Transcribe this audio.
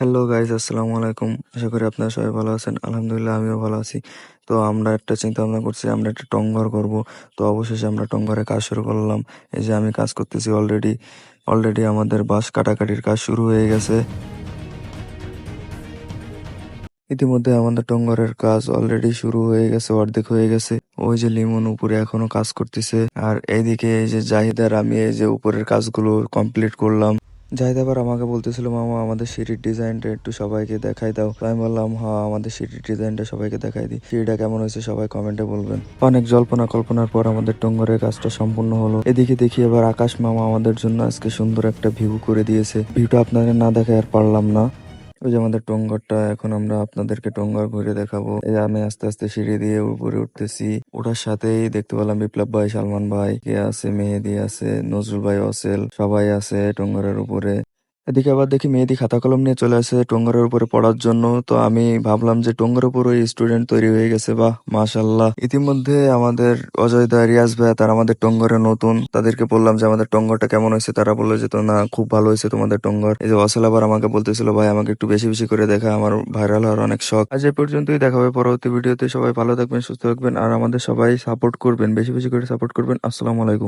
Hello guys আসসালামু আলাইকুম। আশা করি আপনারা সবাই ভালো আছেন। আলহামদুলিল্লাহ, আমিও ভালো আছি। তো আমরা একটা চিন্তা ভাবনা করছি, আমরা একটা টংঘর করব। তো অবশেষে আমরা টংঘরে কাজ শুরু করলাম। এই যে আমি কাজ করতেছি অলরেডি অলরেডি আমাদের বাঁশ কাটাকাটির কাজ শুরু হয়ে গেছে। ইতিমধ্যে আমাদের টংঘরের কাজ অলরেডি শুরু হয়ে গেছে, অর্ধেক হয়ে গেছে। ওই যে লিমন উপরে এখনও কাজ করতেছে। আর এইদিকে এই যে জাহিদার আমি এই যে উপরের কাজগুলো কমপ্লিট করলাম। জাহিদ আবার আমাকে বলতেছিল, মামা, আমাদের সিঁড়ির ডিজাইনটা একটু সবাইকে দেখাই দাও। আমি বললাম হ্যাঁ আমাদের সিঁড়ির ডিজাইনটা সবাইকে দেখাই দিই। সিঁড়িটা কেমন হয়েছে সবাই কমেন্টে বলবেন। অনেক জল্পনা কল্পনার পর আমাদের টঙ্গরের কাজটা সম্পূর্ণ হলো। এদিকে দেখি এবার আকাশ মামা আমাদের জন্য আজকে সুন্দর একটা ভিউ করে দিয়েছে। ভিউটা আপনাদের না দেখে আর পারলাম না। ওই যে আমাদের টোঙ্গরটা, এখন আমরা আপনাদেরকে টোঙ্গর ঘুরে দেখাবো। এই যে আমি আস্তে আস্তে সিঁড়ি দিয়ে উপরে উঠতেছি। ওঠার সাথেই দেখতে পেলাম বিপ্লব ভাই, সালমান ভাই, কে আছে? মেহেদি আছে, নজরুল ভাই, অসেল, সবাই আছে টোঙ্গরের উপরে। এদিকে আবার দেখি মেহেদি খাতা কলম নিয়ে চলে আসে টঙ্গরের উপরে পড়ার জন্য। তো আমি ভাবলাম যে টঙ্গরের উপরে স্টুডেন্ট তৈরি হয়ে গেছে, বাহ মাশাল্লাহ ইতিমধ্যে আমাদের অজয় দা, রিয়াজ ভাই, তারা আমাদের টঙ্গরে নতুন। তাদেরকে বললাম যে, আমাদের টঙ্গরটা কেমন হয়েছে? তারা বলল যে, তো না, খুব ভালো হয়েছে তোমাদের টঙ্গর। এই যে অসেল আবার আমাকে বলতেছিল, ভাই, আমাকে একটু বেশি বেশি করে দেখা, আমার ভাইরাল হওয়ার অনেক শখ। আজ এ পর্যন্তই, দেখা হবে পরবর্তী ভিডিওতে। সবাই ভালো থাকবেন, সুস্থ থাকবেন, আর আমাদের সবাই সাপোর্ট করবেন, বেশি বেশি করে সাপোর্ট করবেন। আসসালামু আলাইকুম।